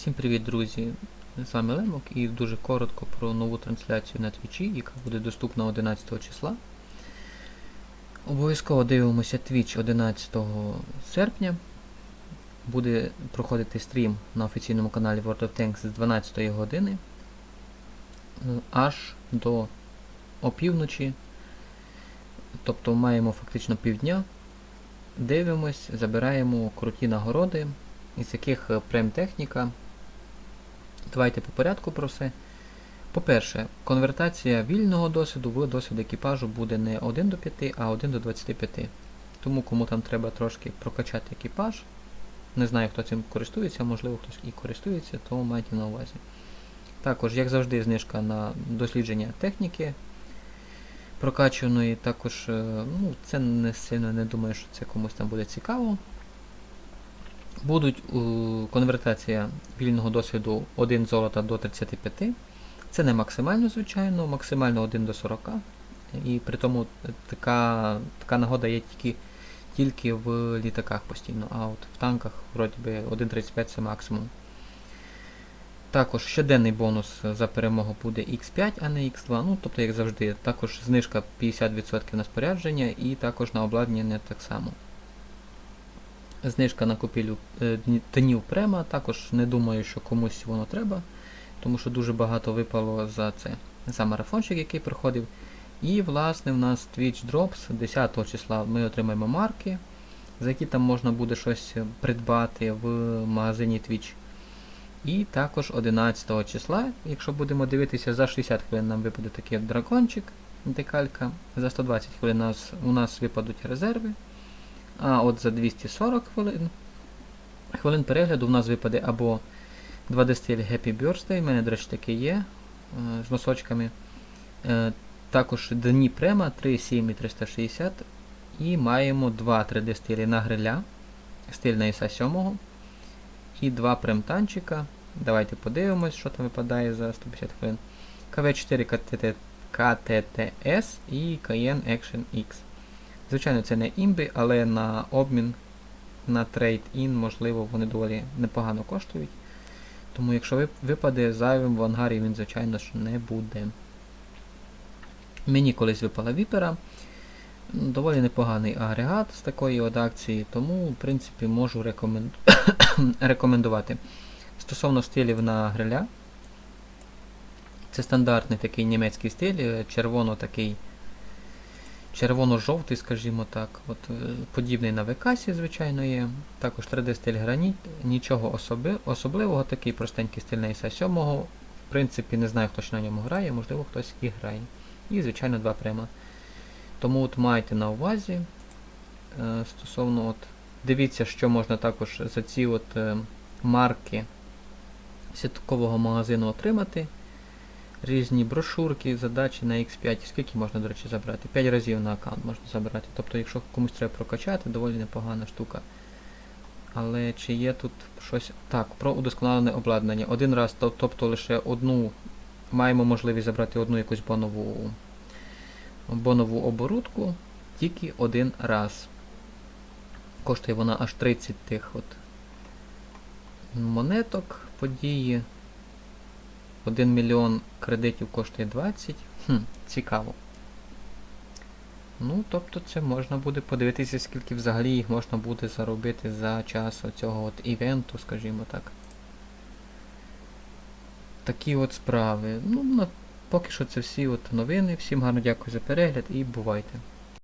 Всім привіт, друзі! З вами Лемок і дуже коротко про нову трансляцію на Твічі, яка буде доступна 11 числа. Обов'язково дивимося Twitch 11 серпня. Буде проходити стрім на офіційному каналі World of Tanks з 12 години е, аж до опівночі. Тобто маємо фактично півдня. Дивимось, забираємо круті нагороди, із яких е, прем-техніка. Давайте по порядку про все. По-перше, конвертація вільного досвіду в досвід екіпажу буде не 1 до 5, а 1 до 25. Тому кому там треба трошки прокачати екіпаж. Не знаю, хто цим користується, можливо, хтось і користується, то майте на увазі. Також, як завжди, знижка на дослідження техніки прокачаної. Також, е, ну, це не сильно не думаю, що це комусь там буде цікаво. Будуть конвертація вільного досвіду 1 золота до 35. Це не максимально, звичайно, максимально 1 до 40. І при тому така така нагода є тільки тільки в літаках постійно, а от в танках вроді би 1.35 це максимум. Також щоденний бонус за перемогу буде X5, а не X2. Ну, тобто, як завжди, також знижка 50% на спорядження і також на обладнання так само. Знижка на купівлю е, дні- према, також не думаю, що комусь воно треба, тому що дуже багато випало за це. За марафончик, який проходив. І, власне, в нас Twitch Drops 10 числа ми отримаємо марки, за які там можна буде щось придбати в магазині Twitch. І також 11 числа, якщо будемо дивитися, за 60 хвилин нам випаде такий дракончик, декалька, за 120 хвилин у нас випадуть резерви. А от за 240 хвилин хвилин перегляду в нас випаде або 2D стиль Happy Birthday, в мене, до речі, таке є е, з носочками. Е, також дні према 3, 7 і 360. І маємо два 3D стилі на гриля, стиль на ISA 7 і два премтанчика. Давайте подивимось, що там випадає за 150 хвилин. КВ4 КТТ, КТТС і Cayenne Action X. Звичайно, це не імби, але на обмін на трейд-ін, можливо, вони доволі непогано коштують. Тому якщо випаде зайвим в ангарі, він, звичайно ж, не буде. Мені колись випала віпера. Доволі непоганий агрегат з такої от акції, тому, в принципі, можу рекоменду... рекомендувати. Стосовно стилів на гриля, це стандартний такий німецький стиль, е, червоно такий червоно-жовтий, скажімо так. От, е, подібний на Векасі, звичайно, є. Також 3D стиль граніт, нічого особи... особливого, такий простенький стиль ISA 7. В принципі, не знаю, хто ще на ньому грає, можливо, хтось і грає. І, звичайно, два према. Тому от майте на увазі. Е, стосовно от, дивіться, що можна також за ці от е, марки сіткового магазину отримати. Різні брошурки, задачі на X5. Скільки можна, до речі, забрати? 5 разів на аккаунт можна забрати. Тобто, якщо комусь треба прокачати, доволі непогана штука. Але чи є тут щось. Так, про удосконалене обладнання. Один раз, тобто лише одну. Маємо можливість забрати одну якусь бонову, бонову оборудку тільки один раз. Коштує вона аж 30 тих от монеток події. 1 мільйон кредитів коштує 20. Хм, цікаво. Ну, тобто це можна буде подивитися, скільки взагалі їх можна буде заробити за час оцього от івенту, скажімо так. Такі от справи. Ну, на, поки що це всі от новини. Всім гарно дякую за перегляд і бувайте.